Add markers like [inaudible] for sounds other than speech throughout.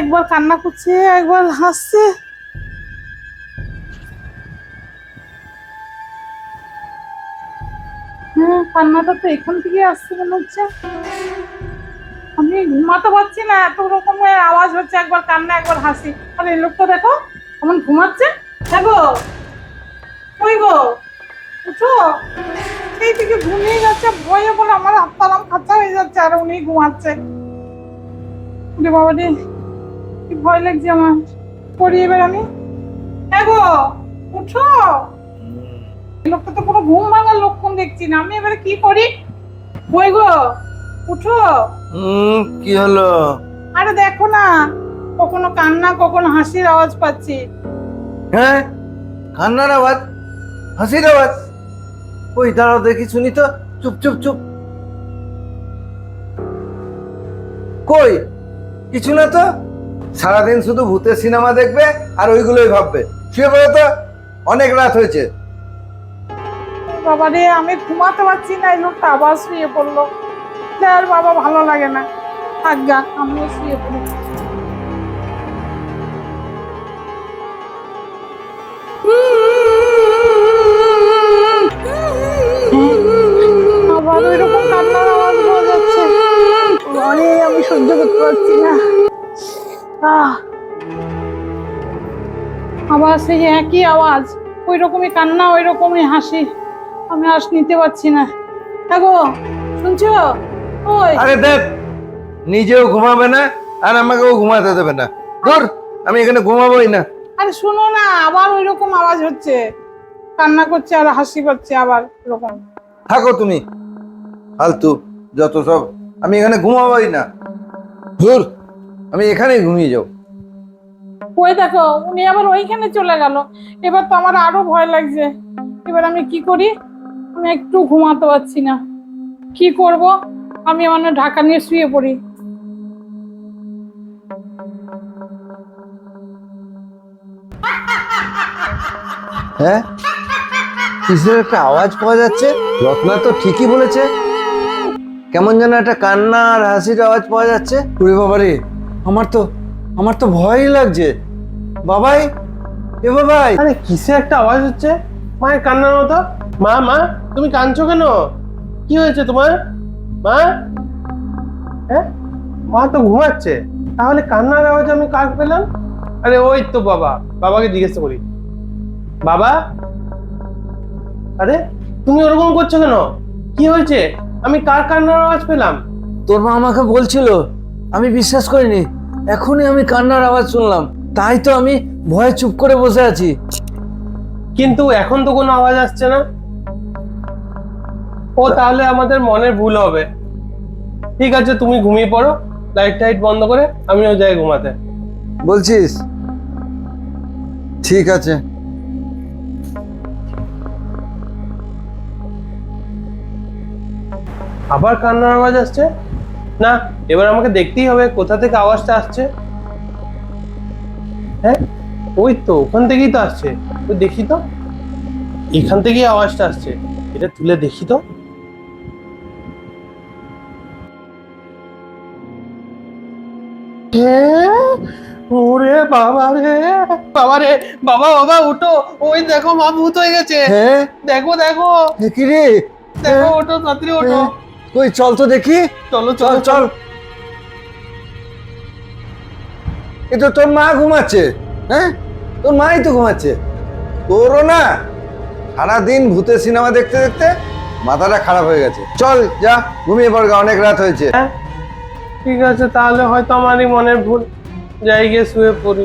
একবার কান্না করছে, একবার হাসছে। হ্যাঁ কান্নাটা তো এখান থেকে আসছে মনে হচ্ছে। আমি ঘুমাতে পারছি না, এত রকমের আওয়াজ হচ্ছে, একবার কান্না, একবার হাসি। আর, এই লোকটা দেখো, কেমন ঘুমাচ্ছে। দেখো ওই গো, উঠো। সেই থেকে ঘুমিয়ে যাচ্ছে, ভয়ে বলে আমার হাততালাম খাচ্চা হয়ে যাচ্ছে, আর উনি ঘুমাচ্ছে। বাবা রে ভয় লাগছে আমার? করি এবার আমি। হ্যাঁ গো উঠো। লোকটা তো কোনো ঘুম ভাঙার লক্ষণ দেখছি না। আমি এবারে কি করি? ওই গো উঠো। হুম কি হলো? আরে দেখো না কখনো কান্না কখনো হাসির আওয়াজ পাচ্ছি। হ্যাঁ কান্নার আওয়াজ হাসির আওয়াজ। ওই দাঁড়াও দেখি শুনি তো। চুপ চুপ চুপ। কই? কিছু না তো? সারাদিন শুধু ভূতের সিনেমা দেখবে আর ওইগুলোই ভাববে। শুয়ে পড়ো তো, অনেক রাত হয়েছে। বাবা রে আমি ঘুমাতে পারছি না, এই লোকটা আবার শুয়ে পড়ল। আর বাবা, ভালো লাগে না। আজ্ঞা আমিও শুয়ে পড়ি। আবার ওই রকম কান্নার আওয়াজ পাওয়া যাচ্ছে। অরে আমি সহ্য করতে পারছি না। আবার সেই একই আওয়াজ ওই রকমই কান্না ওই রকমই হাসি আমি আজ নিতে পারছি না। দেখো শুনছো? ওই। আরে দেখ নিজেও ঘুমাবে না আর আমাকেও ঘুমাতে দেবে না। ধর আমি এখানে ঘুমাবোই না। আরে শুনো না আবার ওই রকম আওয়াজ হচ্ছে। কান্না করছে আর হাসি পাচ্ছে আবার এরকম। থাকো তুমি। ফালতু যত সব আমি এখানে ঘুমাবোই না। ধুর। আমি এখানেই ঘুমিয়ে যাও ওই দেখো উনি আবার ওইখানে চলে গেল। এবার তো আমার আরও ভয় লাগছে। এবার আমি কি করি? আমি একটু ঘুমাতে পারছি না। কি করব? আমি আমার ঢাকা নিয়ে শুয়ে পড়ি। হ্যাঁ? কিসের একটা আওয়াজ পাওয়া যাচ্ছে? রত্না তো ঠিকই বলেছে। কেমন যেন একটা কান্না আর হাসির আওয়াজ পাওয়া যাচ্ছে। ওরে বাবারে আমার তো আমার তো ভয়ই লাগছে। বাবাই এ বাবাই। আরে কিসে একটা আওয়াজ হচ্ছে? মায়ের কান্নার মতো। মা মা তুমি কাঁদছো কেন? কি হয়েছে তোমার? মা? হ্যাঁ? মা তো ঘুমাচ্ছে। তাহলে কান্নার আওয়াজ আমি কাক পেলাম? আরে ওই তো বাবা। বাবাকে জিজ্ঞেস করি। বাবা? আরে তুমি ওরকম করছ কেন? কি হয়েছে? আমি কার কান্নার আওয়াজ পেলাম? তোর মা আমাকে বলছিল আমি বিশ্বাস করিনি। এখনই আমি কান্নার আওয়াজ শুনলাম। তাই তো আমি ভয়ে চুপ করে বসে আছি। কিন্তু এখন তো কোনো আওয়াজ আসছে না। ও তাহলে আমাদের মনের ভুল হবে। ঠিক আছে তুমি ঘুমিয়ে পড়ো। লাইট টাইট বন্ধ করে আমিও যাই ঘুমাতে। বলছিস? ঠিক আছে। আবার কান্নার আওয়াজ আসছে? না এবার আমাকে দেখতেই হবে কোথা থেকে আওয়াজটা আসছে। হ্যাঁ ওই তো ওখান থেকেই তো আসছে। ওই দেখি তো। এখান থেকেই আওয়াজটা আসছে। এটা তুলে দেখি তো। হ্যাঁ ওরে বাবা রে বাবা রে বাবা বাবা উঠো ওই দেখো মা ভূত হয়ে গেছে। হ্যাঁ দেখো দেখো। কি রে? দেখো ওঠো তাড়াতাড়ি ওঠো। কই চল তো দেখি। চলো চল চল। এ তো তোর মা ঘুমাচ্ছে হ্যাঁ? তোর মাই তো ঘুমাচ্ছে। তোরও না। সারাদিন ভূতের সিনেমা দেখতে দেখতে মাথাটা খারাপ হয়ে গেছে। চল যা ঘুমিয়ে পড় গা, অনেক রাত হয়েছে। হ্যাঁ ঠিক আছে তাহলে হয়তো আমারই মনের ভুল। যাই গিয়ে শুয়ে পড়ি।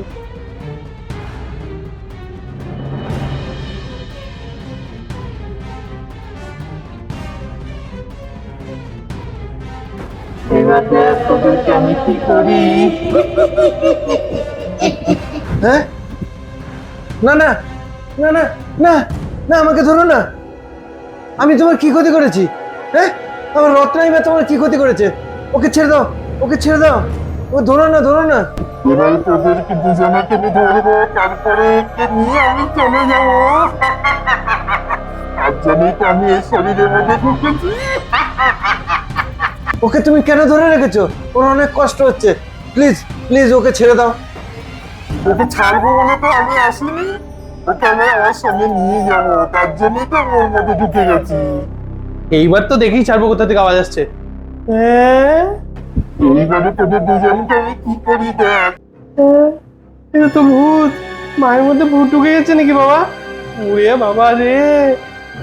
হ্যাঁ না না না না না না, আমাকে ধরো না। আমি তোমার কি ক্ষতি করেছি? হ্যাঁ? আমার রত্নাই বা তোমার কি ক্ষতি করেছে? ওকে ছেড়ে দাও, ওকে ছেড়ে দাও। ও ধরো না ধরো না। এবার তারপরে আমি চলে যাব। আর জন্যই তো আমি এই শরীরের মধ্যে ঢুকেছি। ওকে তুমি কেন ধরে রেখেছো? ওর অনেক কষ্ট হচ্ছে। প্লিজ প্লিজ ওকে ছেড়ে দাও। ওকে ছাড়বো বলে তো আমি আসিনি। ওকে আমি আমার সঙ্গে নিয়ে যাব তার জন্যই তো আমি ওর মধ্যে ঢুকে গেছি। এইবার তো দেখেই ছাড়বো কোথা থেকে আওয়াজ আসছে। হ্যাঁ এইবারে তোদের দুজনকে আমি কি করি দেখ। এটা তো ভূত। মায়ের মধ্যে ভূত ঢুকে গেছে নাকি বাবা? ওরে বাবা রে।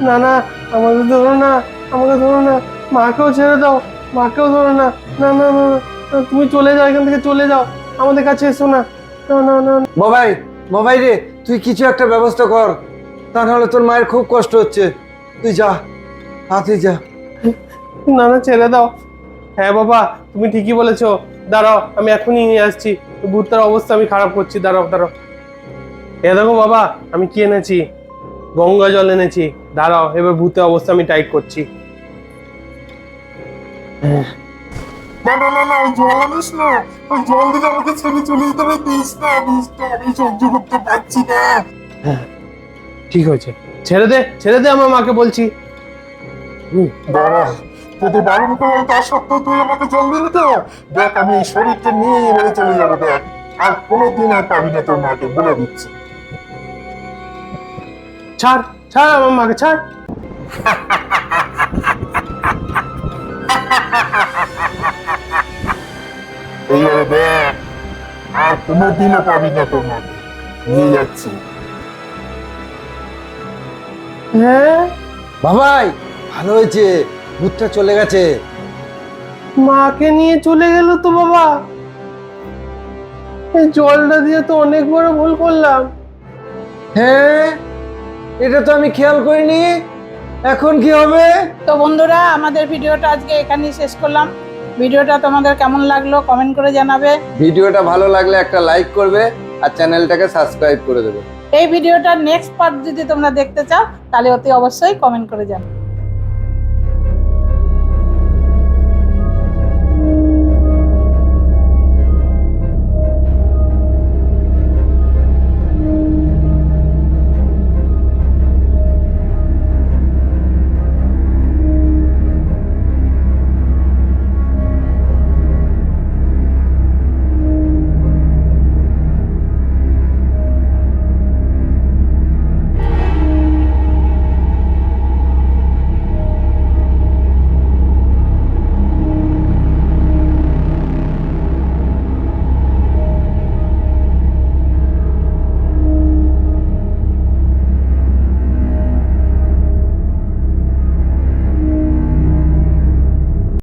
না না আমাকে ধরো না আমাকে ধরো না। মাকেও ছেড়ে দাও। মাকেও ধরো না। না না না তুমি চলে যাও এখান থেকে চলে যাও। আমাদের কাছে এসো না। না না না। বাবাই বাবাই রে তুই কিছু একটা ব্যবস্থা কর। তা নাহলে তোর মায়ের খুব কষ্ট হচ্ছে। তুই যা তুই যা। না না ছেড়ে দাও। হ্যাঁ বাবা তুমি ঠিকই বলেছ। দাঁড়াও আমি এখনই নিয়ে আসছি। ভূতটার অবস্থা আমি খারাপ করছি। দাঁড়াও দাঁড়াও। এ দেখো বাবা আমি কি এনেছি? গঙ্গা জল এনেছি। দাঁড়াও এবার ভূতের অবস্থা আমি টাইট করছি। না না না না ওই জল আনিস না। ওই জল দিলে আমাকে ছেড়ে চলে যেতে হবে। দিস না দিস না আমি সহ্য করতে পারছি না। ঠিক হয়েছে। ছেড়ে দে ছেড়ে দে আমার মাকে বলছি। বাবা তোদের বারণ করলাম তার সত্ত্বেও তুই আমাকে জল দিলি তো? দেখ আমি এই শরীরটা নিয়ে এবারে চলে যাব দেখ। আর কোনোদিন আর পাবি না তোর মাকে বলে দিচ্ছি। ছাড় ছাড় আমার মাকে ছাড়। [laughs] দেখ আর কোনোদিনও পাবি না তোর মাকে নিয়ে যাচ্ছি। হ্যাঁ? বাবাই ভালো হয়েছে। ভূতটা চলে গেছে। মাকে নিয়ে চলে গেল তো বাবা। এই জলটা দিয়ে তো অনেক বড় ভুল করলাম। হ্যাঁ? এটা তো আমি খেয়াল করিনি। এখন কি হবে? তো বন্ধুরা আমাদের ভিডিওটা আজকে এখানেই শেষ করলাম। ভিডিওটা তোমাদের কেমন লাগল কমেন্ট করে জানাবে। ভিডিওটা ভালো লাগলে একটা লাইক করবে আর চ্যানেলটাকে সাবস্ক্রাইব করে দেবে। এই ভিডিওটার নেক্সট পার্ট যদি তোমরা দেখতে চাও তাহলে অতি অবশ্যই কমেন্ট করে জানাবে।